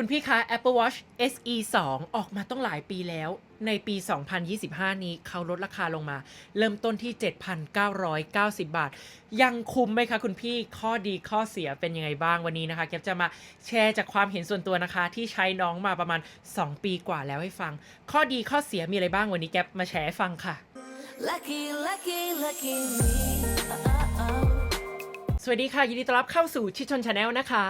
คุณพี่คะ Apple Watch SE 2 ออกมาต้องหลายปีแล้ว ในปี 2025 นี้เขาลดราคาลงมา เริ่มต้นที่ 7,990 บาท ยังคุ้มไหมคะคุณพี่ข้อดีข้อเสียเป็นยังไงบ้างวันนี้นะคะแกปจะมาแชร์จากความเห็นส่วนตัวนะคะ ที่ใช้น้องมาประมาณ 2 ปีกว่าแล้วให้ฟัง ข้อดีข้อเสียมีอะไรบ้างวันนี้แกปมาแชร์ให้ฟังค่ะ Lucky, lucky, lucky me. Uh-oh. สวัสดีค่ะ ยินดีต้อนรับเข้าสู่ชิดชนชาแนลนะคะ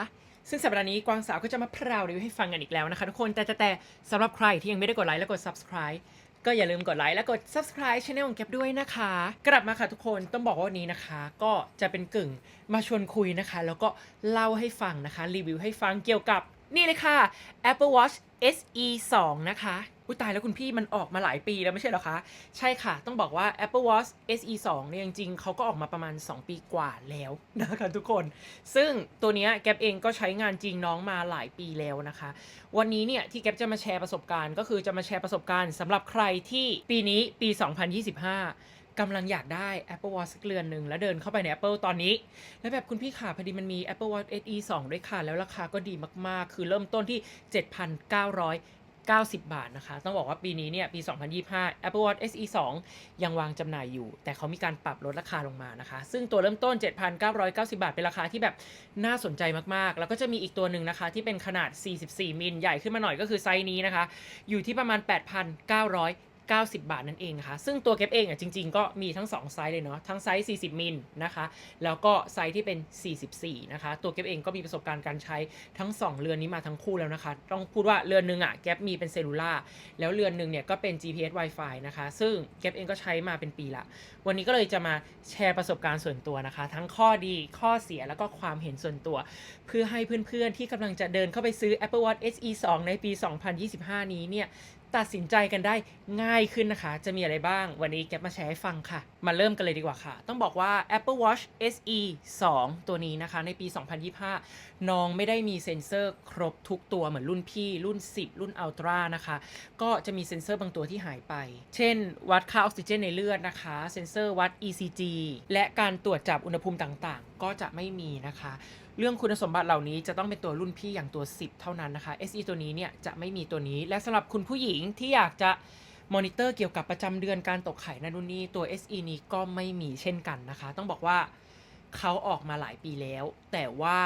ซึ่งสัปดาห์นี้กวางสาวก็จะมาพราวรีวิวให้ฟังกันอีกแล้วนะคะทุกคนแต่แต่แต่สำหรับใครที่ยังไม่ได้กดไลค์และกด subscribe ก็อย่าลืมกดไลค์และกด subscribe channel ของแก็บด้วยนะคะ กลับมาค่ะทุกคนต้องบอกว่าวันนี้นะคะ ก็จะเป็นกึ่งมาชวนคุยนะคะ แล้วก็เล่าให้ฟังนะคะ รีวิวให้ฟังเกี่ยวกับ นี่เลยค่ะ Apple Watch SE 2 นะคะ อุ้ยตายแล้วคุณพี่มันออกมาหลายปีแล้วไม่ใช่หรอคะ ใช่ค่ะ ต้องบอกว่า Apple Watch SE 2 เนี่ยจริงๆเขาก็ออกมาประมาณ 2 ปีกว่าแล้วนะคะทุกคน ซึ่งตัวนี้แกปเองก็ใช้งานจริงน้องมาหลายปีแล้วนะคะ วันนี้เนี่ยที่แกปจะมาแชร์ประสบการณ์ ก็คือจะมาแชร์ประสบการณ์สำหรับใครที่ปีนี้ปี 2025 กำลังอยากได้ Apple Watch สักเรือนหนึ่งแล้วเดินเข้าไปใน Apple ตอนนี้ แล้วแบบคุณพี่ขาพอดีมันมี Apple Watch SE 2 ด้วยค่ะ แล้วราคาก็ดีมากๆ คือเริ่มต้นที่ 7,990 บาทนะคะ ต้องบอกว่าปีนี้เนี่ยปี 2025 Apple Watch SE 2 ยังวางจำหน่ายอยู่ แต่เขามีการปรับลดราคาลงมานะคะ ซึ่งตัวเริ่มต้น 7,990 บาท เป็นราคาที่แบบน่าสนใจมากๆ แล้วก็จะมีอีกตัวหนึ่งนะคะ ที่เป็นขนาด 44 มิลใหญ่ขึ้นมาหน่อยก็คือไซส์นี้นะคะ อยู่ที่ประมาณ 8,900 90 บาทนั่นเองนะคะ ซึ่งตัวเก็บเองอะจริง ๆ ก็มีทั้ง 2 ไซส์เลยเนาะ ทั้งไซส์ 40 มิลนะคะ แล้วก็ไซส์ที่เป็น 44 นะคะ ตัวเก็บเองก็มีประสบการณ์การใช้ทั้ง 2 เรือนนี้มาทั้งคู่แล้วนะคะ ต้องพูดว่าเรือนหนึ่งอะแก็บมีเป็นเซลลูล่า แล้วเรือนหนึ่งเนี่ยก็เป็น GPS Wi-Fi นะคะ ซึ่งเก็บเองก็ใช้มาเป็นปีละ วันนี้ก็เลยจะมาแชร์ประสบการณ์ส่วนตัวนะคะ ทั้งข้อดี ข้อเสีย แล้วก็ความเห็นส่วนตัว เพื่อให้เพื่อนๆ ที่กำลังจะเดินเข้าไปซื้อ Apple Watch SE 2 ในปี 2025 นี้เนี่ย ตัดสินใจกันได้ง่ายขึ้นนะคะ จะมีอะไรบ้าง วันนี้แกมาแชร์ให้ฟังค่ะ มาเริ่มกันเลยดีกว่าค่ะ ต้องบอกว่า Apple Watch SE 2 ตัวนี้นะคะ ในปี 2025 น้องไม่ได้มีเซ็นเซอร์ครบทุกตัวเหมือนรุ่นพี่ รุ่น 10 รุ่น Ultra นะคะ ก็จะมีเซ็นเซอร์บางตัวที่หายไป เช่น วัดค่าออกซิเจนในเลือดนะคะ เซ็นเซอร์วัด ECG และการตรวจจับอุณหภูมิต่างๆ ก็จะไม่มีนะคะ เรื่องคุณสมบัติเหล่านี้จะต้องเป็นตัวรุ่นพี่อย่างตัว 10 เท่านั้นนะคะ SE ตัวนี้เนี่ยจะไม่มีตัวนี้ และสำหรับคุณผู้หญิงที่อยากจะมอนิเตอร์เกี่ยวกับประจำเดือนการตกไข่นั่นนู่นนี่ตัว SE นี้ก็ไม่มีเช่นกันนะคะ ต้องบอกว่าเขาออกมาหลายปีแล้ว แต่ว่า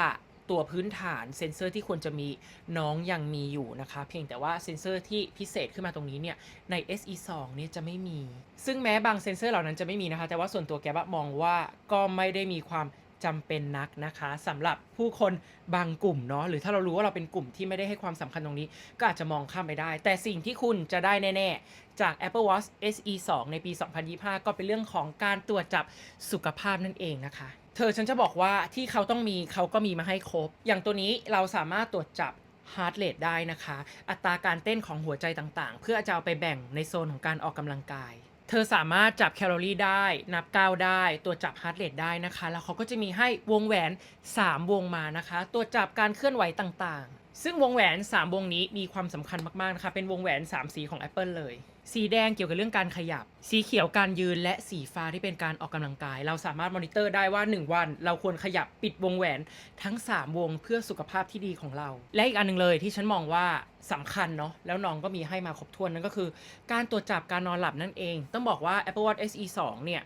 ตัวพื้นฐานเซ็นเซอร์ที่ควรจะมีน้องยังมีอยู่นะคะ เพียงแต่ว่าเซ็นเซอร์ที่พิเศษขึ้นมาตรงนี้เนี่ยใน SE 2เนี่ยจะไม่มี ซึ่งแม้บางเซ็นเซอร์เหล่านั้นจะไม่มีนะคะ แต่ว่าส่วนตัวแกบะมองว่าก็ไม่ได้มีความ จำเป็นนักนะคะสำหรับผู้คนบางกลุ่มเนาะหรือถ้าเรารู้ว่าเราเป็นกลุ่มที่ไม่ได้ให้ความสำคัญตรงนี้ ก็อาจจะมองข้ามไปได้ แต่สิ่งที่คุณจะได้แน่ ๆ จาก Apple Watch SE 2 ในปี 2025 ก็เป็นเรื่องของการตรวจจับสุขภาพนั่นเองนะคะเธอฉันจะบอกว่าที่เขาต้องมีเขาก็มีมาให้ครบ อย่างตัวนี้เราสามารถตรวจจับฮาร์ดเรทได้นะคะ อัตราการเต้นของหัวใจต่างๆ เพื่อจะเอาไปแบ่งในโซนของการออกกำลังกาย ธอสามารถจับแคลอรี่ได้ นับก้าวได้ ตัวจับฮาร์ดเรทได้นะคะ แล้วเขาก็จะมีให้วงแหวน 3 วงมานะคะ ตัวจจับการเคลื่อนไหวต่างๆ ซึ่งวงแหวน 3 วงนี้มีความสำคัญมากๆนะคะ เป็นวงแหวน 3 สีของ Apple เลย สีแดงเกี่ยวกับเรื่องการขยับ สีเขียวการยืนและสีฟ้าที่เป็นการออกกำลังกาย เราสามารถมอนิเตอร์ได้ว่า 1 วัน เราควรขยับปิดวงแหวนทั้ง 3 วงเพื่อสุขภาพที่ดีของเรา และอีกอันหนึงเลยที่ฉันมองว่าสำคัญเนาะแล้วน้องก็มีให้มาครบถ้วนนั่นก็คือ การตรวจจับการนอนหลับนั่นเอง ต้องบอกว่า Apple Watch SE 2เนี่ย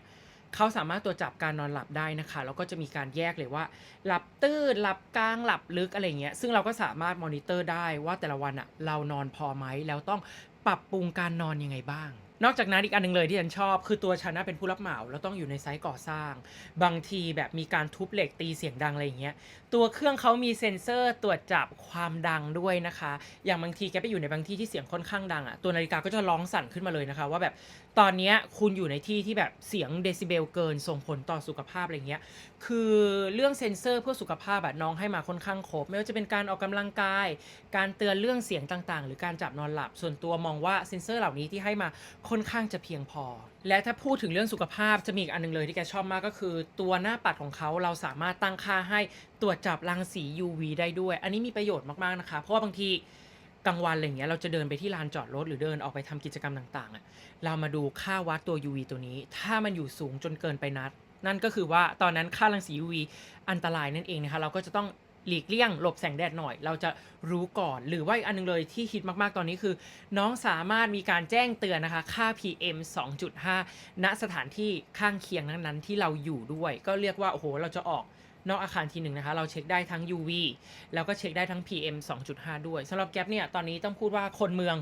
เขาสามารถตรวจจับการนอนหลับได้นะคะ แล้วก็จะมีการแยกเลยว่า หลับตื้นหลับกลางหลับลึกอะไรเงี้ย ซึ่งเราก็สามารถมอนิเตอร์ได้ว่าแต่ละวันอะเรานอนพอไหมแล้วต้อง ปรับปรุงการนอนยังไงบ้าง นอกจากนั้นอีกอันหนึ่งเลยที่ฉันชอบ คือตัวฉันนะเป็นผู้รับเหมาแล้วต้องอยู่ในไซต์ก่อสร้าง บางทีแบบมีการทุบเหล็กตีเสียงดังอะไรอย่างเงี้ยตัวเครื่องเขามีเซ็นเซอร์ตรวจจับความดังด้วยนะคะ อย่างบางทีแกไปอยู่ในบางที่ที่เสียงค่อนข้างดังอะ่ะตัวนาฬิกาก็จะร้องสั่นขึ้นมาเลยนะคะ ว่าแบบตอนนี้คุณอยู่ในที่ที่แบบเสียงเดซิเบลเกินส่งผลต่อสุขภาพอะไรเงี้ย คือเรื่องเซ็นเซอร์เพื่อสุขภาพแบบน้องให้มาค่อนข้างครบ ไม่ว่าจะเป็นการออกกำลังกาย การเตือนเรื่องเสียงต่างๆ หรือการจับนอนหลับ ส่วนตัวมองว่าเซ็นเซอร์เหล่านี้ที่ให้มาค่อนข้างจะเพียงพอ และถ้าพูดถึงเรื่องสุขภาพจะมีอีกอันหนึงเลยที่แกชอบมากก็คือ ตัวหน้าปัดของเขาเราสามารถตั้งค่าให้ตรวจจับรังสี UV ได้ด้วย อันนี้มีประโยชน์มากๆนะคะ เพราะว่าบางทีกลางวันอะไรเงี้ยเราจะเดินไปที่ลานจอดรถหรือเดินออกไปทำกิจกรรมต่างๆอะเรามาดูค่าวัดตัว UV ตัวนี้ ถ้ามันอยู่สูงจนเกินไปนัด นั่นก็คือว่าตอนนั้นค่ารังสี UV อันตรายนั่นเองนะคะเราก็จะต้องหลีกเลี่ยงหลบแสงแดดหน่อย เราจะรู้ก่อน หรือว่าอันนึงเลยที่ฮิตมาก ๆ ตอนนี้คือ น้องสามารถมีการแจ้งเตือนนะคะ ค่า PM 2.5 ณสถานที่ข้างเคียงนั้นๆ ที่เราอยู่ด้วย ก็เรียกว่า โอ้โห เราจะออก นอกอาคารทีหนึ่งนะคะ เราเช็คได้ทั้ง UV แล้วก็เช็คได้ทั้ง PM 2.5 ด้วยสำหรับแก๊ปเนี่ยตอนนี้ต้องพูดว่าคนเมือง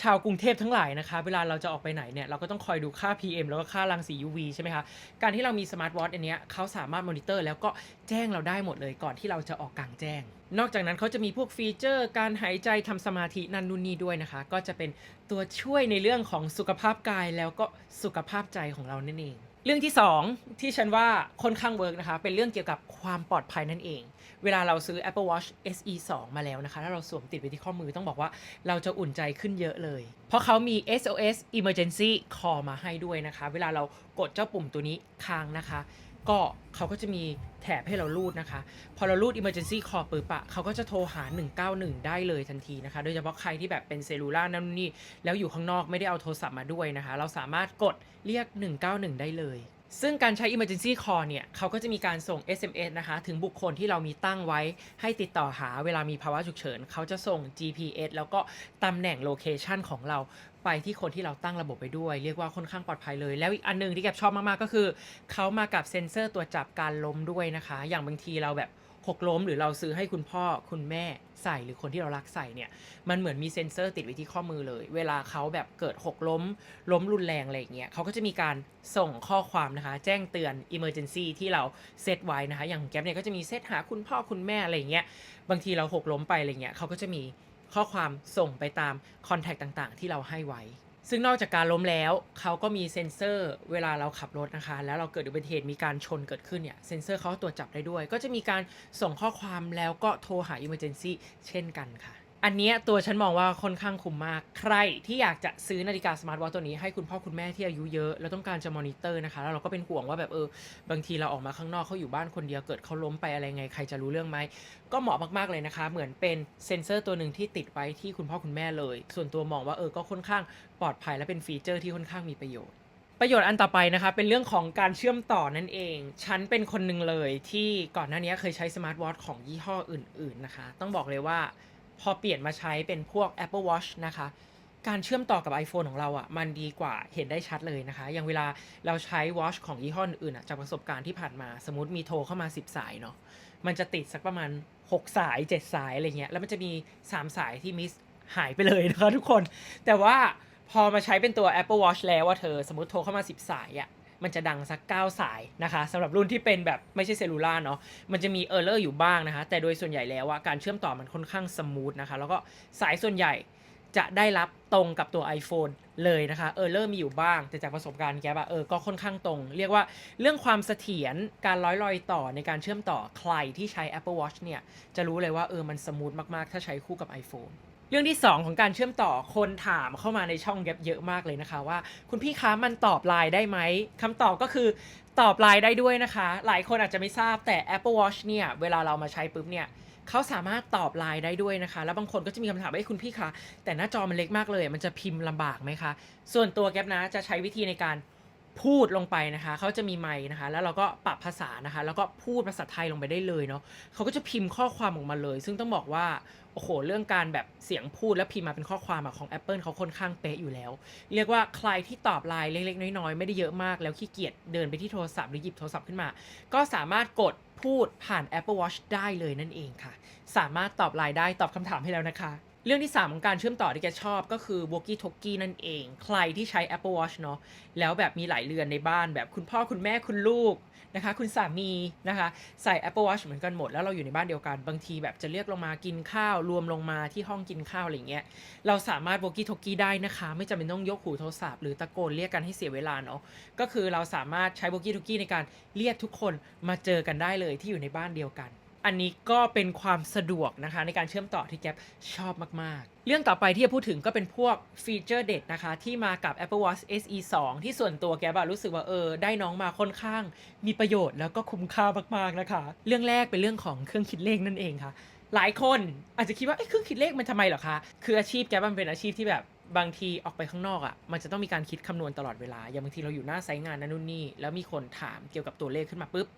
ชาวกรุงเทพทั้งหลายนะคะ เวลาเราจะออกไปไหนเนี่ยเราก็ต้องคอยดูค่า PM แล้วก็ค่ารังสี UV ใช่ไหมคะ การที่เรามีสมาร์ทวอทอันเนี้ยเขาสามารถมอนิเตอร์แล้วก็แจ้งเราได้หมดเลยก่อนที่เราจะออกกลางแจ้ง นอกจากนั้นเขาจะมีพวกฟีเจอร์ การหายใจทำสมาธินั่นนู่นนี่ด้วยนะคะ ก็จะเป็นตัวช่วยในเรื่องของสุขภาพกายแล้วก็สุขภาพใจของเรานั่นเอง เรื่องที่ 2 ที่ฉันว่าค่อนข้างเวิร์กนะคะ เป็นเรื่องเกี่ยวกับความปลอดภัยนั่นเอง เวลาเราซื้อ Apple Watch SE 2 มาแล้วนะคะถ้าเราสวมติดไว้ที่ข้อมือต้องบอกว่าเราจะอุ่นใจขึ้นเยอะเลย เพราะเขามี SOS Emergency Call มาให้ด้วยนะคะ เวลาเรากดเจ้าปุ่มตัวนี้ค้างนะคะ ก็เขาก็จะมีแถบให้เรารูดนะคะ พอเรารูด emergency call ปุ๊บอะเขาก็จะโทรหา 191 ได้เลยทันทีนะคะ โดยเฉพาะใครที่แบบเป็นเซลูล่านั่นนนนี่ แล้วอยู่ข้างนอกไม่ได้เอาโทรศัพท์มาด้วยนะคะ เราสามารถกดเรียก 191 ได้เลย ซึ่งการใช้ emergency call เนี่ยเขาก็จะมีการส่ง SMS นะคะ ถึงบุคคลที่เรามีตั้งไว้ให้ติดต่อหาเวลามีภาวะฉุกเฉิน เขาจะส่ง GPS แล้วก็ตำแหน่งโลเคชันของเราไปที่คนที่เราตั้งระบบไปด้วย เรียกว่าค่อนข้างปลอดภัยเลย แล้วอีกอันหนึงที่แกบชอบมาก ๆ ก็คือ เขามากับเซ็นเซอร์ตัวจับการล้มด้วยนะคะ อย่างบางทีเราแบบ หกล้มหรือเราซื้อให้คุณพ่อคุณแม่ใส่หรือคนที่เรารักใส่เนี่ยมันเหมือนมีเซ็นเซอร์ติดไว้ที่ข้อมือเลย เวลาเขาแบบเกิดหกล้ม ล้มรุนแรงอะไรอย่างเงี้ยเขาก็จะมีการส่งข้อความนะคะ แจ้งเตือน emergency ที่เราเซตไว้นะคะ อย่างแก๊ปเนี่ยก็จะมีเซตหาคุณพ่อคุณแม่อะไรอย่างเงี้ยบางทีเราหกล้มไปอะไรเงี้ยเขาก็จะมีข้อความส่งไปตามคอนแทคต่างๆ ที่เราให้ไว้ ซึ่งนอกจากการล้มแล้วเขาก็มีเซ็นเซอร์เวลาเราขับรถนะคะ แล้วเราเกิดอุบัติเหตุมีการชนเกิดขึ้นเนี่ยเซ็นเซอร์เขาตรวจจับได้ด้วย ก็จะมีการส่งข้อความแล้วก็โทรหา Emergency เช่นกันค่ะ อันเนี้ยตัวฉันมองว่าค่อนข้างคุ้มมาก ใครที่อยากจะซื้อนาฬิกาสมาร์ทวอทตัวนี้ให้คุณพ่อคุณแม่ที่อายุเยอะ แล้วต้องการจะมอนิเตอร์นะคะ แล้วเราก็เป็นห่วงว่าแบบเออบางทีเราออกมาข้างนอกเขาอยู่บ้านคนเดียวเกิดเขาล้มไปอะไรไงใครจะรู้เรื่องไหม ก็เหมาะมากๆเลยนะคะ เหมือนเป็นเซ็นเซอร์ตัวหนึ่งที่ติดไว้ที่คุณพ่อคุณแม่เลย ส่วนตัวมองว่าเออก็ค่อนข้างปลอดภัยและเป็นฟีเจอร์ที่ค่อนข้างมีประโยชน์ประโยชน์อันต่อไปนะคะ เป็นเรื่องของการเชื่อมต่อนั่นเอง ฉันเป็นคนหนึ่งเลยที่ก่อนหน้านี้เคยใช้สมาร์ทวอทของยี่ห้ออื่น ๆนะคะ ต้องบอกเลยว่า พอเปลี่ยนมาใช้เป็นพวก Apple Watch นะคะ การเชื่อมต่อกับ iPhone ของเราอะ่ะมันดีกว่าเห็นได้ชัดเลยนะคะ อย่างเวลาเราใช้ Watch ของยี่ห้ออื่นอะจากประสบการณ์ที่ผ่านมา สมมติมีโทรเข้ามา 10 สายเนาะมันจะติดสักประมาณ 6 สาย 7 สายอะไรเงี้ยแล้วมันจะมี 3 สายที่มิสหายไปเลยนะคะทุกคน แต่ว่าพอมาใช้เป็นตัว Apple Watch แล้วว่าเธอสมมติโทรเข้ามา 10 สายอะ มันจะดังสัก 9 สายนะคะสำหรับรุ่นที่เป็นแบบไม่ใช่เซลลูล่าเนาะมันจะมีเออร์เลอร์อยู่บ้างนะคะ แต่โดยส่วนใหญ่แล้วอะการเชื่อมต่อมันค่อนข้างสมูทนะคะ แล้วก็สายส่วนใหญ่จะได้รับตรงกับตัว iPhone เลยนะคะเออร์เลอร์มีอยู่บ้าง แต่จากประสบการณ์แกอะเออก็ค่อนข้างตรง เรียกว่าเรื่องความเสถียรการร้อยรอยต่อในการเชื่อมต่อใครที่ใช้ Apple Watch เนี่ยจะรู้เลยว่าเออมันสมูทมากๆ ถ้าใช้คู่กับ iPhone เรื่องที่ 2 ของการเชื่อมต่อคนถามเข้ามาในช่องแกปเยอะมากเลยนะคะว่า คุณพี่คะมันตอบไลน์ได้ไหมคำตอบก็คือตอบไลน์ได้ด้วยนะคะ หลายคนอาจจะไม่ทราบแต่ Apple Watch เนี่ยเวลาเรามาใช้ปุ๊บเนี่ยเขาสามารถตอบไลน์ได้ด้วยนะคะ แล้วบางคนก็จะมีคำถามว่าเอ้คุณพี่คะแต่หน้าจอมันเล็กมากเลย มันจะพิมพ์ลำบากไหมคะ ส่วนตัวแกปนะจะใช้วิธีในการ พูดลงไปนะคะเขาจะมีไมค์นะคะ แล้วเราก็ปรับภาษานะคะ แล้วก็พูดภาษาไทยลงไปได้เลยเนาะเขาก็จะพิมพ์ข้อความออกมาเลย ซึ่งต้องบอกว่าโอ้โหเรื่องการแบบเสียงพูดและพิมพ์มาเป็นข้อความอะของ Apple เขาค่อนข้างเป๊ะอยู่แล้ว เรียกว่าใครที่ตอบไลน์เล็กๆ น้อยๆ ไม่ได้เยอะมาก แล้วขี้เกียจเดินไปที่โทรศัพท์หรือหยิบโทรศัพท์ขึ้นมา ก็สามารถกดพูดผ่าน Apple Watch ได้เลยนั่นเองค่ะ สามารถตอบไลน์ได้ตอบคำถามให้แล้วนะคะ เรื่องที่ 3 ของการเชื่อมต่อที่แกชอบก็คือ walkie talkie นั่นเอง ใครที่ใช้ Apple Watch เนาะแล้วแบบมีหลายเรือนในบ้านแบบคุณพ่อคุณแม่คุณลูกนะคะ คุณสามีนะคะ ใส่ Apple Watch เหมือนกันหมด แล้วเราอยู่ในบ้านเดียวกัน บางทีแบบจะเรียกลงมากินข้าว รวมลงมาที่ห้องกินข้าวอะไรเงี้ยเราสามารถ walkie talkie ได้นะคะ ไม่จำเป็นต้องยกหูโทรศัพท์หรือตะโกนเรียกกันให้เสียเวลาเนาะก็คือเราสามารถใช้ walkie talkie ในการเรียกทุกคนมาเจอกันได้เลยที่อยู่ในบ้านเดียวกัน อันนี้ก็เป็นความสะดวกนะคะ ในการเชื่อมต่อที่แก๊ปชอบมาก ๆ เรื่องต่อไปที่จะพูดถึงก็เป็นพวกฟีเจอร์เด็ดนะคะ ที่มากับ Apple Watch SE 2 ที่ส่วนตัวแกบอะรู้สึกว่าเออ ได้น้องมาค่อนข้าง มีประโยชน์แล้วก็คุ้มค่ามาก ๆ นะคะ เรื่องแรกเป็นเรื่องของเครื่องคิดเลขนั่นเองค่ะ หลายคนอาจจะคิดว่าเอ้เครื่องคิดเลขมันทำไมเหรอคะคืออาชีพแกมันเป็นอาชีพที่แบบบางทีออกไปข้างนอกอะ่ะ มันจะต้องมีการคิดคำนวณตลอดเวลา อย่างบางทีเราอยู่หน้าไซต์งานนั่นนู่นนี่ แล้วมีคนถามเกี่ยวกับตัวเลขขึ้นมาปุ๊บ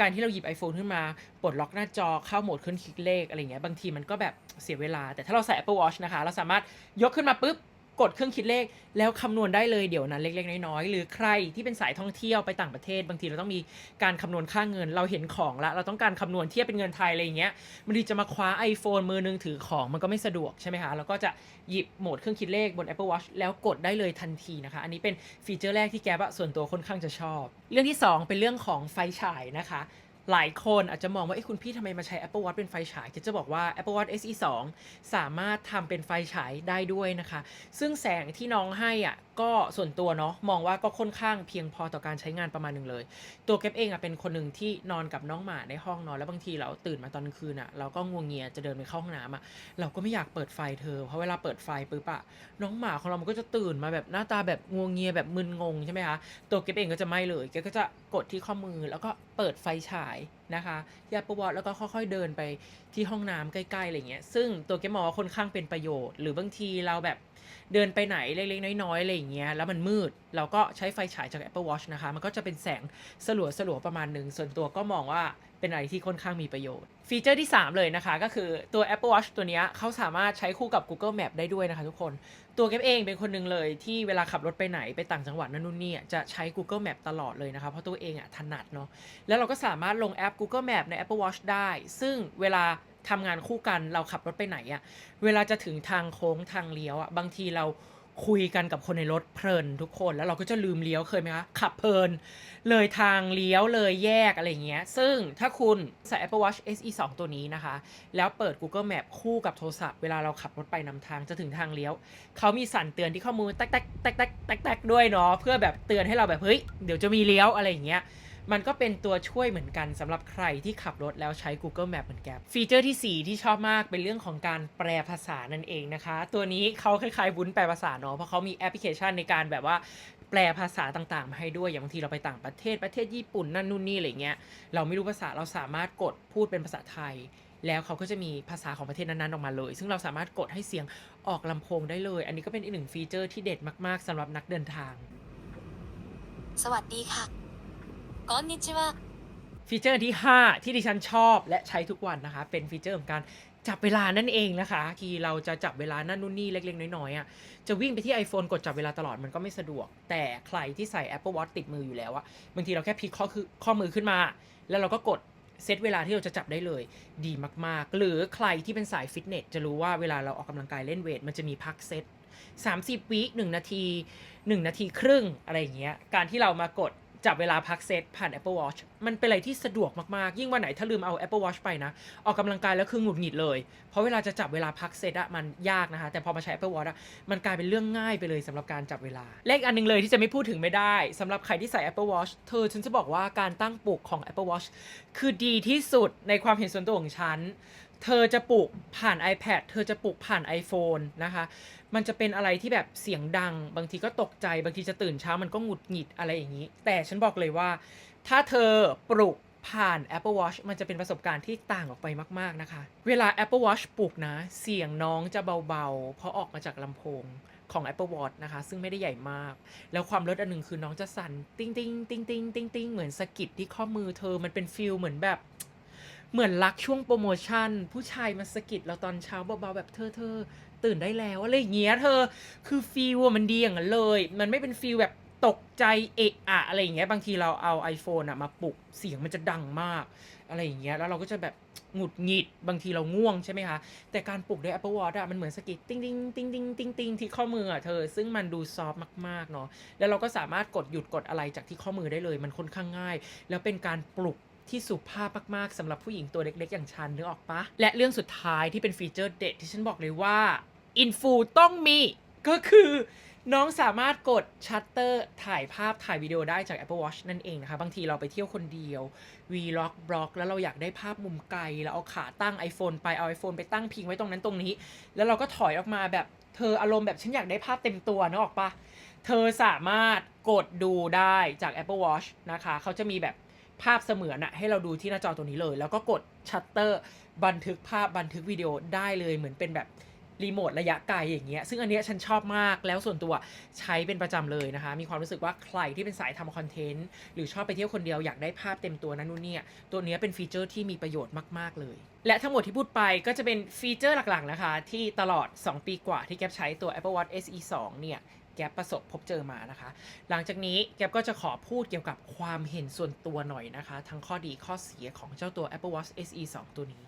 การที่เราหยิบ iPhone ขึ้นมาปลดล็อกหน้าจอเข้าโหมดเคลื่อนคลิกเลขอะไรเงี้ยบางทีมันก็แบบเสียเวลา แต่ถ้าเราใส่ Apple Watch นะคะ เราสามารถยกขึ้นมาปุ๊บ กดเครื่องคิดเลขแล้วคำนวณได้เลยเดี๋ยวนั้นเล็ก ๆ น้อยๆหรือใครที่เป็นสายท่องเที่ยวไปต่างประเทศ บางทีเราต้องมีการคำนวณค่าเงิน เราเห็นของละเราต้องการคำนวณเทียบเป็นเงินไทยอะไรอย่างเงี้ยบางทีจะมาคว้า iPhone มือนึงถือของมันก็ไม่สะดวกใช่ไหมคะแล้วก็จะหยิบโหมดเครื่องคิดเลขบน Apple Watch แล้วกดได้เลยทันทีนะคะ อันนี้เป็นฟีเจอร์แรกที่แกบะส่วนตัวค่อนข้างจะชอบ เรื่องที่สองเป็นเรื่องของไฟฉายนะคะ หลายคนอาจจะมองว่าไอ้คุณพี่ทำไมมาใช้ Apple Watch เป็นไฟฉายก็จะบอกว่า Apple Watch SE 2สามารถทำเป็นไฟฉายได้ด้วยนะคะ ซึ่งแสงที่น้องให้อะ ก็ส่วนตัวเนาะมองว่าก็ค่อนข้างเพียงพอต่อการใช้งานประมาณหนึ่งเลย ตัวเก็บเองอะเป็นคนหนึ่งที่นอนกับน้องหมาในห้องนอนแล้วบางทีเราตื่นมาตอนคืนอะเราก็งวงเงียจะเดินไปเข้าห้องน้ำอะเราก็ไม่อยากเปิดไฟเธอเพราะเวลาเปิดไฟปุ๊บอะน้องหมาของเรามันก็จะตื่นมาแบบหน้าตาแบบงวงเงียแบบมึนงงใช่ไหมคะตัวเก็บเองก็จะไม่เลยแกก็จะกดที่ข้อมือแล้วก็เปิดไฟฉายนะคะยาประวัติแล้วก็ค่อยๆเดินไปที่ห้องน้ำใกล้ๆอะไรเงี้ยซึ่งตัวเก็บมองว่าค่อนข้างเป็นประโยชน์ หรือบางทีเราแบบ เดินไปไหนเล็กๆ น้อยๆอะไรอย่างเงี้ยแล้วมันมืด เราก็ใช้ไฟฉายจาก Apple Watch นะคะ มันก็จะเป็นแสงสลัวสลัวๆประมาณหนึ่งส่วนตัวก็มองว่าเป็นอะไรที่ค่อนข้างมีประโยชน์ ฟีเจอร์ที่ 3 เลยนะคะ ก็คือตัว Apple Watch ตัวนี้เขาสามารถใช้คู่กับ Google Map ได้ด้วยนะคะทุกคน ตัวเก็บเองเป็นคนหนึ่งเลยที่เวลาขับรถไปไหนไปต่างจังหวัดนั่นนู่นนี่จะใช้ Google Map ตลอดเลยนะคะ เพราะตัวเองอะถนัดเนาะแล้วเราก็สามารถลงแอป Google Map ใน Apple Watch ได้ ซึ่งเวลา ทำงานคู่กันเราขับรถไปไหนอะเวลาจะถึงทางโค้งทางเลี้ยวอะบางทีเราคุยกันกับคนในรถเพลินทุกคนแล้วเราก็จะลืมเลี้ยวเคยไหมคะขับเพลิน เลยทางเลี้ยวเลยแยกอะไรเงี้ย ซึ่งถ้าคุณใส่ Apple Watch SE 2 ตัวนี้นะคะ แล้วเปิด Google Map คู่กับโทรศัพท์เวลาเราขับรถไปนำทางจะถึงทางเลี้ยว เขามีสั่นเตือนที่ข้อมือแตกแตกแตกแตกแตกแตกด้วยเนาะเพื่อแบบเตือนให้เราแบบเฮ้ยเดี๋ยวจะมีเลี้ยวอะไรอย่างเงี้ย มันก็เป็นตัวช่วยเหมือนกันสำหรับใครที่ขับรถแล้วใช้ Google Map เหมือนกันฟีเจอร์ที่ 4 ที่ชอบมากเป็นเรื่องของการแปลภาษานั่นเองนะคะ ตัวนี้เขาคล้ายๆวุ้นแปลภาษาเนาะเพราะเขามีแอปพลิเคชันในการแบบว่าแปลภาษาต่างๆมาให้ด้วยอย่างบางทีเราไปต่างประเทศประเทศญี่ปุ่นนั่นนู่นนี่อะไรเงี้ยเราไม่รู้ภาษาเราสามารถกดพูดเป็นภาษาไทย แล้วเขาก็จะมีภาษาของประเทศนั้นๆออกมาเลย ซึ่งเราสามารถกดให้เสียงออกลำโพงได้เลย อันนี้ก็เป็นอีกหนึ่งฟีเจอร์ที่เด็ดมากๆสำหรับนักเดินทาง สวัสดีค่ะ こんにちは ฟีเจอร์ที่ 5 ที่ดิฉันชอบและใช้ทุกวันนะคะ เป็นฟีเจอร์ของการจับเวลานั่นเองนะคะที่เราจะจับเวลานั่นนู่นนี่เล็กๆ น้อยๆอ่ะจะวิ่งไปที่ iPhone กดจับเวลาตลอดมันก็ไม่สะดวก แต่ใครที่ใส่ Apple Watch ติดมืออยู่แล้วอะบางทีเราแค่พลิกข้อคือข้อมือขึ้นมา แล้วเราก็กดเซตเวลาที่เราจะจับได้เลย ดีมากๆ หรือใครที่เป็นสายฟิตเนสจะรู้ว่าเวลาเราออกกำลังกายเล่นเวท มันจะมีพักเซต 30 วิหนึ่งนาที 1 นาทีครึ่งอะไรอย่างเงี้ย การที่เรามากด จับเวลาพักเซตผ่าน Apple Watch มันเป็นอะไรที่สะดวกมาก ๆ ยิ่งวันไหนถ้าลืมเอา Apple Watch ไปนะ ออกกำลังกายแล้วคือหงุดหงิดเลย เพราะเวลาจะจับเวลาพักเซตอะมันยากนะคะ แต่พอมาใช้ Apple Watch อะมันกลายเป็นเรื่องง่ายไปเลยสำหรับการจับเวลา เลขอันหนึงเลยที่จะไม่พูดถึงไม่ได้สำหรับใครที่ใส่ Apple Watch เธอฉันจะบอกว่าการตั้งปลุกของ Apple Watch คือดีที่สุดในความเห็นส่วนตัวของฉัน เธอจะปลุกผ่าน iPad เธอจะปลุกผ่าน iPhone นะคะ มันจะเป็นอะไรที่แบบเสียงดัง บางทีก็ตกใจ บางทีจะตื่นเช้ามันก็หงุดหงิดอะไรอย่างนี้ แต่ฉันบอกเลยว่า ถ้าเธอปลุกผ่าน Apple Watch มันจะเป็นประสบการณ์ที่ต่างออกไปมาก ๆ นะคะ เวลา Apple Watch ปลุกนะ เสียงน้องจะเบา ๆ เพราะออกมาจากลำโพงของ Apple Watch นะคะ ซึ่งไม่ได้ใหญ่มาก แล้วความเลิศอันหนึ่งคือน้องจะสั่น ติ้งติ้งติ้งติ้งติ้งติ้งเหมือนสะกิดที่ข้อมือเธอมันเป็นฟิลเหมือนแบบ เหมือนรักช่วงโปรโมชั่น ผู้ชายมาสะกิดเราตอนเช้าเบาๆแบบเธอเธอตื่นได้แล้วอะไรอย่างเงี้ยเธอ คือฟีลมันดีอย่างนั้นเลย มันไม่เป็นฟีลแบบตกใจเอะอะอะไรอย่างเงี้ยบางทีเราเอา iPhone อะมาปลุกเสียงมันจะดังมาก อะไรอย่างเงี้ยแล้วเราก็จะแบบหงุดหงิดบางทีเราง่วงใช่ไหมคะ แต่การปลุกด้วย Apple Watch อะมันเหมือนสะกิดติ้งติ้งติ้งติ้งติ้งติ้งที่ข้อมืออะเธอ ซึ่งมันดูซอฟต์มากๆเนาะแล้วเราก็สามารถกดหยุดกดอะไรจากที่ข้อมือได้เลย มันค่อนข้างง่าย แล้วเป็นการปลุก ที่สุภาพมากๆสำหรับผู้หญิงตัวเล็ก ๆ อย่างฉันนึกออกปะและเรื่องสุดท้ายที่เป็นฟีเจอร์เด็ดที่ฉันบอกเลยว่าอินฟูต้องมีก็คือน้องสามารถกดชัตเตอร์ถ่ายภาพถ่ายวิดีโอได้จาก Apple Watch นั่นเองนะคะ บางทีเราไปเที่ยวคนเดียว Vlog บล็อก แล้วเราอยากได้ภาพมุมไกล แล้วเอาขาตั้ง iPhone ไป เอา iPhone ไปตั้งพิงไว้ตรงนั้นตรงนี้ แล้วเราก็ถอยออกมาแบบเธออารมณ์แบบฉันอยากได้ภาพเต็มตัวนึกออกปะเธอสามารถกดดูได้จาก Apple Watch นะคะ เขาจะมีแบบ ภาพเสมือนอะให้เราดูที่หน้าจอตัวนี้เลย แล้วก็กดชัตเตอร์บันทึกภาพบันทึกวิดีโอได้เลยเหมือนเป็นแบบรีโมทระยะไกลอย่างเงี้ย ซึ่งอันเนี้ยฉันชอบมาก แล้วส่วนตัวใช้เป็นประจำเลยนะคะ มีความรู้สึกว่าใครที่เป็นสายทำคอนเทนต์ หรือชอบไปเที่ยวคนเดียวอยากได้ภาพเต็มตัวนั้นนู่นเนี่ย ตัวเนี้ยเป็นฟีเจอร์ที่มีประโยชน์มาก ๆ เลย และทั้งหมดที่พูดไปก็จะเป็นฟีเจอร์หลัก ๆ นะคะ ที่ตลอด 2 ปีกว่าที่แกปใช้ตัว Apple Watch SE 2 เนี่ย แกปประสบพบเจอมานะคะ หลังจากนี้แกปก็จะขอพูดเกี่ยวกับความเห็นส่วนตัวหน่อยนะคะ ทั้งข้อดีข้อเสียของเจ้าตัว Apple Watch SE 2 ตัวนี้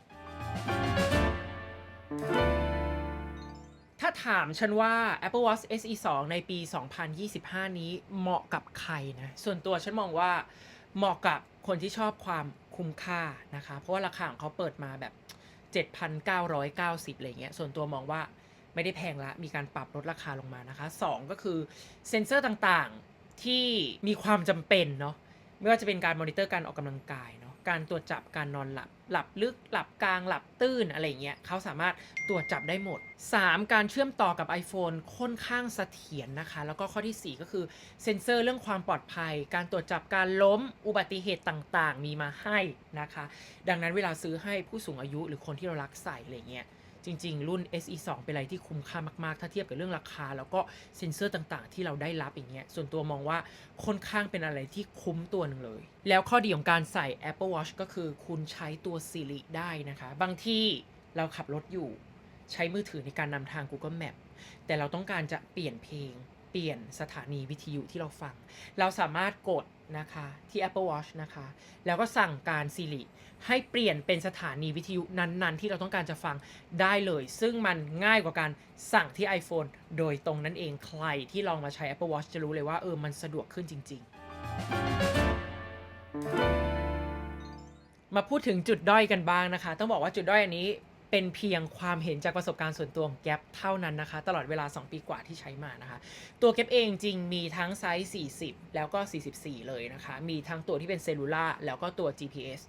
ถ้าถามฉันว่า Apple Watch SE 2 ในปี 2025 นี้เหมาะกับใครนะ ส่วนตัวฉันมองว่าเหมาะกับคนที่ชอบความคุ้มค่านะคะ เพราะว่าราคาของเขาเปิดมาแบบ 7,990อะไรเงี้ย ส่วนตัวมองว่า ไม่ได้แพงละมีการปรับลดราคาลงมานะคะ 2 ก็คือเซ็นเซอร์ต่างๆที่มีความจำเป็นเนาะไม่ว่าจะเป็นการมอนิเตอร์การออกกำลังกายเนาะการตรวจจับการนอนหลับ หลับลึกหลับกลางหลับตื้นอะไรเงี้ยเขาสามารถตรวจจับได้หมด 3 การเชื่อมต่อกับ iPhone ค่อนข้างเสถียรนะคะ แล้วก็ข้อที่ 4 ก็คือเซ็นเซอร์เรื่องความปลอดภัย การตรวจจับการล้มอุบัติเหตุต่างๆ มีมาให้นะคะ ดังนั้นเวลาซื้อให้ผู้สูงอายุหรือคนที่เรารักใส่อะไรเงี้ย จริง ๆ รุ่น SE 2 เป็นอะไรที่คุ้มค่ามาก ๆ ถ้าเทียบกับเรื่องราคา แล้วก็เซ็นเซอร์ต่างๆ ที่เราได้รับอย่างเงี้ยส่วนตัวมองว่าค่อนข้างเป็นอะไรที่คุ้มตัวหนึ่งเลย แล้วข้อดีของการใส่ Apple Watch ก็คือคุณใช้ตัว Siri ได้นะคะ บางที่เราขับรถอยู่ ใช้มือถือในการนำทาง Google Map แต่เราต้องการจะเปลี่ยนเพลง เปลี่ยนสถานีวิทยุที่เราฟัง เราสามารถกดนะคะที่ Apple Watch นะคะ แล้วก็สั่งการ Siri ให้เปลี่ยนเป็นสถานีวิทยุนั้นๆ ที่เราต้องการจะฟังได้เลย ซึ่งมันง่ายกว่าการสั่งที่ iPhone โดยตรงนั่นเองใครที่ลองมาใช้ Apple Watch จะรู้เลยว่าเออมันสะดวกขึ้นจริง ๆ มาพูดถึงจุดด้อยกันบ้างนะคะ ต้องบอกว่าจุดด้อยอันนี้ เป็นเพียงความเห็นจากประสบการณ์ส่วนตัวของแก๊ปเท่านั้นนะคะ ตลอดเวลา 2 ปีกว่าที่ใช้มานะคะ ตัวแก๊ปเองจริงมีทั้งไซส์ 40 แล้วก็ 44 เลยนะคะ มีทั้งตัวที่เป็นเซลลูล่าแล้วก็ตัว GPS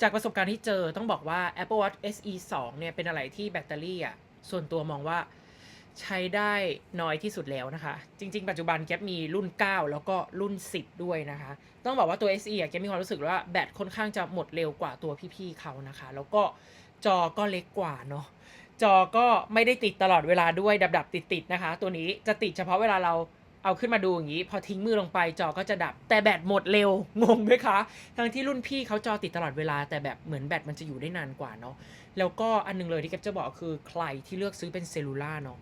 จากประสบการณ์ที่เจอต้องบอกว่า Apple Watch SE 2 เนี่ยเป็นอะไรที่แบตเตอรี่อะส่วนตัวมองว่าใช้ได้น้อยที่สุดแล้วนะคะ จริง ๆ ปัจจุบันแก๊ปมีรุ่น 9 แล้วก็รุ่น 10 ด้วยนะคะ ต้องบอกว่าตัว SE อะแก๊ปมีความรู้สึกว่าแบตค่อนข้างจะหมดเร็วกว่าตัวพี่ๆเขานะคะ แล้วก็ จอก็เล็กกว่าเนาะจอก็ไม่ได้ติดตลอดเวลาด้วยดับๆติดๆนะคะ ตัวนี้จะติดเฉพาะเวลาเราเอาขึ้นมาดูอย่างนี้ พอทิ้งมือลงไปจอก็จะดับ แต่แบตหมดเร็วงงไหมคะ ทั้งที่รุ่นพี่เขาจอติดตลอดเวลา แต่แบบเหมือนแบตมันจะอยู่ได้นานกว่าเนาะแล้วก็อันนึงเลยที่แกจะบอกคือใครที่เลือกซื้อเป็นเซลลูล่าเนาะ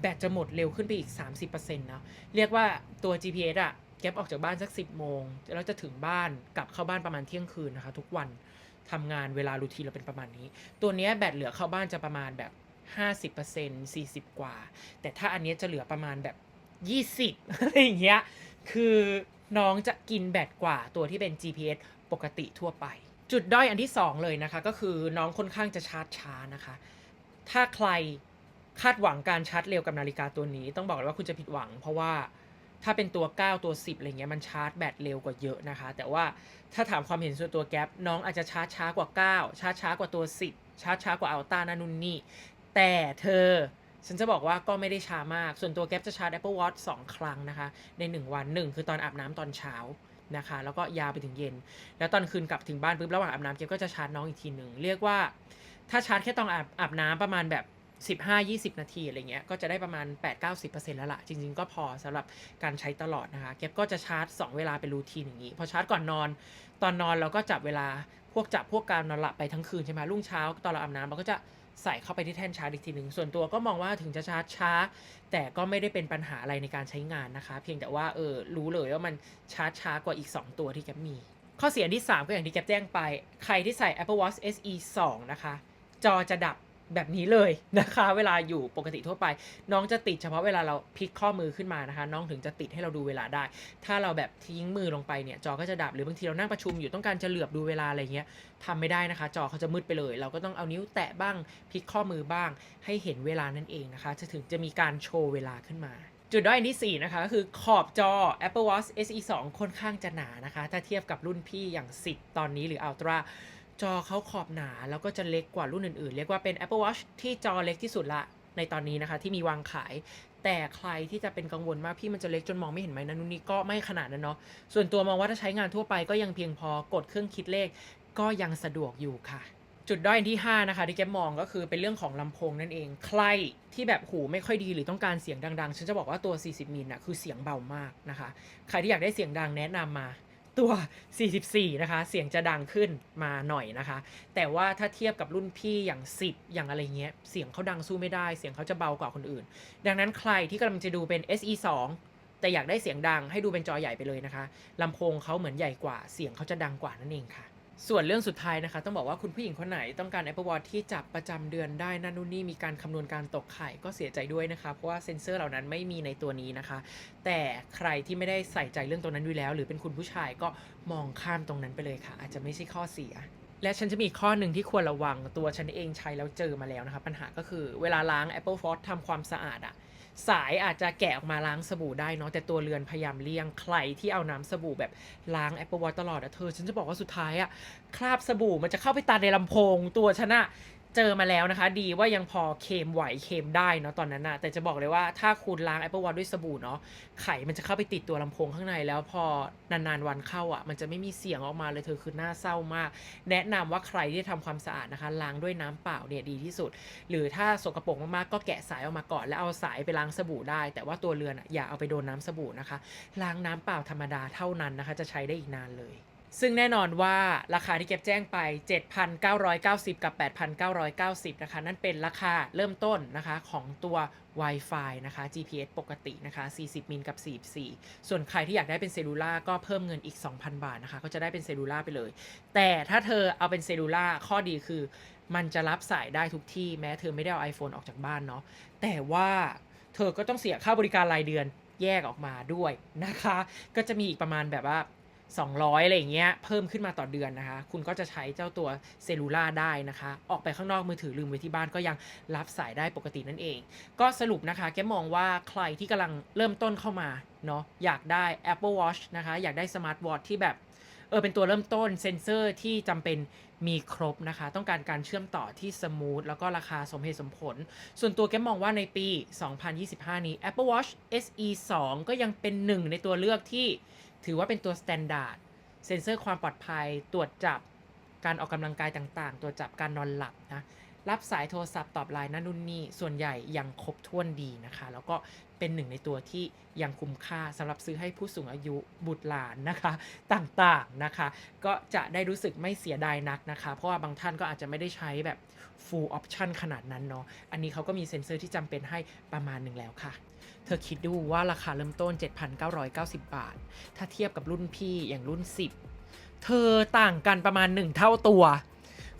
แบตจะหมดเร็วขึ้นไปอีก 30%นะเรียกว่าตัว GPS อะ แก๊ปออกจากบ้านสัก 10 โมง แล้วจะถึงบ้านกลับเข้าบ้านประมาณเที่ยงคืนนะคะ ทุกวันทำงานเวลารูทีเราเป็นประมาณนี้ ตัวนี้แบตเหลือเข้าบ้านจะประมาณแบบ 50% 40 กว่า แต่ถ้าอันนี้จะเหลือประมาณแบบ 20อะไรอย่างเงี้ยคือน้องจะกินแบตกว่าตัวที่เป็น GPS ปกติทั่วไป จุดด้อยอันที่ 2 เลยนะคะ ก็คือน้องค่อนข้างจะชาร์จช้านะคะ ถ้าใครคาดหวังการชาร์จเร็วกับนาฬิกาตัวนี้ ต้องบอกเลยว่าคุณจะผิดหวัง เพราะว่า ถ้าเป็นตัว 9 ตัว 10อะไรเงี้ยมันชาร์จแบตเร็วกว่าเยอะนะคะ แต่ว่าถ้าถามความเห็นส่วนตัวแก๊ปน้องอาจจะชาร์จช้ากว่า 9 ชาร์จช้ากว่าตัว 10 ชาร์จช้ากว่าอัลต้านานุนนี่แต่เธอฉันจะบอกว่าก็ไม่ได้ช้ามาก ส่วนตัวแก๊ปจะชาร์จ Apple Watch 2 ครั้งนะคะ ใน 1 วัน 1 คือตอนอาบน้ำตอนเช้านะคะ แล้วก็ยาวไปถึงเย็น แล้วตอนคืนกลับถึงบ้านปุ๊บระหว่างอาบน้ำแก๊ปก็จะชาร์จน้องอีกทีหนึ่งเรียกว่า ถ้าชาร์จแค่ตอนอาบอาบน้ำประมาณแบบ 15-20 นาทีอะไรเงี้ยก็จะได้ประมาณ 8-90%แล้วล่ะจริง ๆ ก็พอสำหรับการใช้ตลอดนะคะแก๊ปก็จะชาร์จ 2 เวลาเป็นรูทีนอย่างนี้ พอชาร์จก่อนนอน ตอนนอนเราก็จับเวลาพวกจับพวกการนอนหลับไปทั้งคืนใช่ไหมรุ่งเช้าตอนเราอาบน้ำเราก็จะใส่เข้าไปที่แท่นชาร์จอีกทีหนึ่งส่วนตัวก็มองว่าถึงจะชาร์จช้า แต่ก็ไม่ได้เป็นปัญหาอะไรในการใช้งานนะคะ เพียงแต่ว่าเออรู้เลยว่ามันชาร์จช้ากว่าอีก 2 ตัวที่แกปมี ข้อเสียที่ 3 ก็อย่างที่แกปแจ้งไป ใครที่ใส่ Apple Watch SE 2 นะคะ จอจะดับ แบบนี้เลยนะคะ เวลาอยู่ปกติทั่วไป น้องจะติดเฉพาะเวลาเราพลิกข้อมือขึ้นมานะคะ น้องถึงจะติดให้เราดูเวลาได้ ถ้าเราแบบทิ้งมือลงไปเนี่ยจอก็จะดับหรือบางทีเรานั่งประชุมอยู่ต้องการจะเหลือบดูเวลาอะไรเงี้ยทำไม่ได้นะคะ จอเขาจะมืดไปเลย เราก็ต้องเอานิ้วแตะบ้างพลิกข้อมือบ้าง ให้เห็นเวลานั่นเองนะคะ จะถึงจะมีการโชว์เวลาขึ้นมาจุดด้อยอันที่ 4 นะคะก็คือขอบจอ Apple Watch SE 2 ค่อนข้างจะหนานะคะ ถ้าเทียบกับรุ่นพี่อย่าง 10 ตอนนี้หรือ Ultra จอเขาขอบหนาแล้วก็จะเล็กกว่ารุ่นอื่นๆ เรียกว่าเป็น Apple Watch ที่จอเล็กที่สุดละในตอนนี้นะคะ ที่มีวางขาย แต่ใครที่จะเป็นกังวลว่าพี่มันจะเล็กจนมองไม่เห็นไหมนะนู่นนี่ก็ไม่ขนาดนั้นเนาะส่วนตัวมองว่าถ้าใช้งานทั่วไปก็ยังเพียงพอกดเครื่องคิดเลขก็ยังสะดวกอยู่ค่ะ จุดด้อยที่ 5 นะคะที่แกมองก็คือเป็นเรื่องของลำโพงนั่นเอง ใครที่แบบหูไม่ค่อยดีหรือต้องการเสียงดังๆ ฉันจะบอกว่าตัว 40มิลน่ะคือเสียงเบามากนะคะ ใครที่อยากได้เสียงดังแนะนำมา ตัว 44 นะคะ เสียงจะดังขึ้นมาหน่อยนะคะ แต่ว่าถ้าเทียบกับรุ่นพี่อย่าง 10 อย่างอะไรเงี้ย เสียงเขาดังสู้ไม่ได้ เสียงเขาจะเบากว่าคนอื่น ดังนั้นใครที่กำลังจะดูเป็น SE 2แต่อยากได้เสียงดังให้ดูเป็นจอใหญ่ไปเลยนะคะลำโพงเขาเหมือนใหญ่กว่า เสียงเขาจะดังกว่านั่นเองค่ะ ส่วนเรื่องสุดท้ายนะคะ ต้องบอกว่าคุณผู้หญิงคนไหนต้องการ Apple Watch ที่จับประจำเดือนได้นั่นนู่นนี่มีการคำนวณการตกไข่ก็เสียใจด้วยนะคะ เพราะว่าเซ็นเซอร์เหล่านั้นไม่มีในตัวนี้นะคะ แต่ใครที่ไม่ได้ใส่ใจเรื่องตรงนั้นอยู่แล้ว หรือเป็นคุณผู้ชายก็มองข้ามตรงนั้นไปเลยค่ะ อาจจะไม่ใช่ข้อเสียและฉันจะมีข้อหนึ่งที่ควรระวังตัวฉันเองใช้แล้วเจอมาแล้วนะคะปัญหาก็คือเวลาล้าง Apple Watch ทำความสะอาดอะ สายอาจจะแกะออกมาล้างสบู่ได้เนาะแต่ตัวเรือนพยายามเลี่ยงใครที่เอาน้ำสบู่แบบล้าง Apple Watch ตลอดอะเธอ ฉันจะบอกว่าสุดท้ายอะคราบสบู่มันจะเข้าไปตาในลำโพงตัวฉันอะ เจอมาแล้วนะคะ ดีว่ายังพอเค็มไหวเค็มได้เนาะตอนนั้นอะแต่จะบอกเลยว่าถ้าคุณล้าง Apple Watch ด้วยสบู่เนาะไข่มันจะเข้าไปติดตัวลำโพงข้างในแล้วพอนานๆวันเข้าอะ มันจะไม่มีเสียงออกมาเลยเธอคือน่าเศร้ามาก แนะนำว่าใครที่ทำความสะอาดนะคะ ล้างด้วยน้ำเปล่าเนี่ยดีที่สุด หรือถ้าสกปรกมากๆก็แกะสายออกมาก่อน แล้วเอาสายไปล้างสบู่ได้ แต่ว่าตัวเรือนอะอย่าเอาไปโดนน้ำสบู่นะคะ ล้างน้ำเปล่าธรรมดาเท่านั้นนะคะ จะใช้ได้อีกนานเลย ซึ่งแน่นอนว่าราคาที่เก็บแจ้งไป 7,990 กับ 8,990 นะคะ นั่นเป็นราคาเริ่มต้นนะคะของตัว Wi-Fi นะคะ GPS ปกตินะคะ 40 มิลกับ 44 ส่วนใครที่อยากได้เป็นเซลูล่าก็เพิ่มเงินอีก 2,000 บาทนะคะ ก็จะได้เป็นเซลูล่าไปเลย แต่ถ้าเธอเอาเป็นเซลลูล่าข้อดีคือ มันจะรับสายได้ทุกที่แม้เธอไม่ได้เอา iPhone ออกจากบ้านเนาะ แต่ว่าเธอก็ต้องเสียค่าบริการรายเดือนแยกออกมาด้วยนะคะ ก็จะมีอีกประมาณแบบว่า 200 อะไรอย่างเงี้ยเพิ่มขึ้นมาต่อเดือนนะคะ คุณก็จะใช้เจ้าตัวเซลูล่าได้นะคะ ออกไปข้างนอกมือถือลืมไว้ที่บ้านก็ยังรับสายได้ปกตินั่นเอง ก็สรุปนะคะแกมองว่าใครที่กำลังเริ่มต้นเข้ามาเนาะอยากได้ Apple Watch นะคะ อยากได้สมาร์ทวอทที่แบบเออเป็นตัวเริ่มต้นเซนเซอร์ที่จำเป็นมีครบนะคะ ต้องการการเชื่อมต่อที่สมูทแล้วก็ราคาสมเหตุสมผล ส่วนตัวแกมองว่าในปี 2025 นี้ Apple Watch SE 2 ก็ยังเป็นหนึ่งในตัวเลือกที่ ถือว่าเป็นตัวสแตนดาร์ดเซ็นเซอร์ความปลอดภัย ตรวจจับการออกกำลังกายต่างๆ ตรวจจับการนอนหลับนะรับสายโทรศัพท์ตอบไลน์นั่นนู่นนี่ส่วนใหญ่ยังครบถ้วนดีนะคะ แล้วก็เป็นหนึ่งในตัวที่ยังคุ้มค่าสำหรับซื้อให้ผู้สูงอายุบุตรหลานนะคะต่างๆนะคะ ก็จะได้รู้สึกไม่เสียดายนักนะคะ เพราะว่าบางท่านก็อาจจะไม่ได้ใช้แบบ full option ขนาดนั้นเนาะอันนี้เขาก็มีเซ็นเซอร์ที่จำเป็นให้ประมาณหนึ่งแล้วค่ะ เธอคิดดูว่าราคาเริ่มต้น 7,990 บาท ถ้าเทียบกับรุ่นพี่อย่างรุ่น 10 เธอต่างกันประมาณ 1 เท่าตัว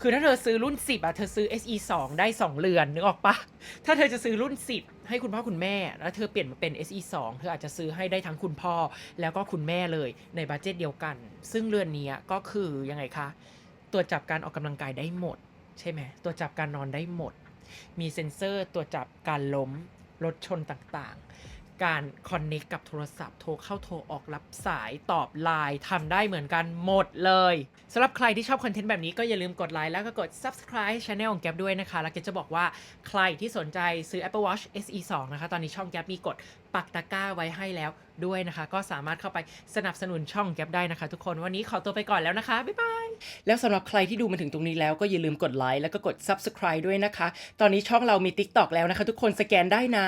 คือถ้าเธอซื้อรุ่น 10อะเธอซื้อ SE 2 ได้ 2 เรือนนึกออกปะถ้าเธอจะซื้อรุ่น 10 ให้คุณพ่อคุณแม่ แล้วเธอเปลี่ยนมาเป็น SE 2 เธออาจจะซื้อให้ได้ทั้งคุณพ่อ แล้วก็คุณแม่เลยในบัตเจตเดียวกัน ซึ่งเรือนนี้ก็คือยังไงคะตรวจจับการออกกำลังกายได้หมด ใช่ไหมตรวจจับการนอนได้หมด มีเซ็นเซอร์ตรวจจับการล้ม รถชนต่าง การคอนเน c t กับโทรศัพท์โทรเข้าโทรออกรับสายตอบไลน์ทำได้เหมือนกันหมดเลยสำหรับใครที่ชอบคอนเทนต์แบบนี้ก็อย่าลืมกดไลค์แล้วก็กด subscribe channel ของแก๊ปด้วยนะคะ แล้วก็จะบอกว่าใครที่สนใจซื้อ Apple Watch SE 2 นะคะ ตอนนี้ช่องแก๊ปมีกดปักตะกร้าไว้ให้แล้วด้วยนะคะ ก็สามารถเข้าไปสนับสนุนช่องแก๊ปได้นะคะ ทุกคนวันนี้ขอตัวไปก่อนแล้วนะคะ บ๊ายบาย แล้วสำหรับใครที่ดูมาถึงตรงนี้แล้วก็อย่าลืมกดไลค์แล้วก็กด subscribe ด้วยนะคะ ตอนนี้ช่องเรามี TikTok แล้วนะคะ ทุกคนสแกนได้นะ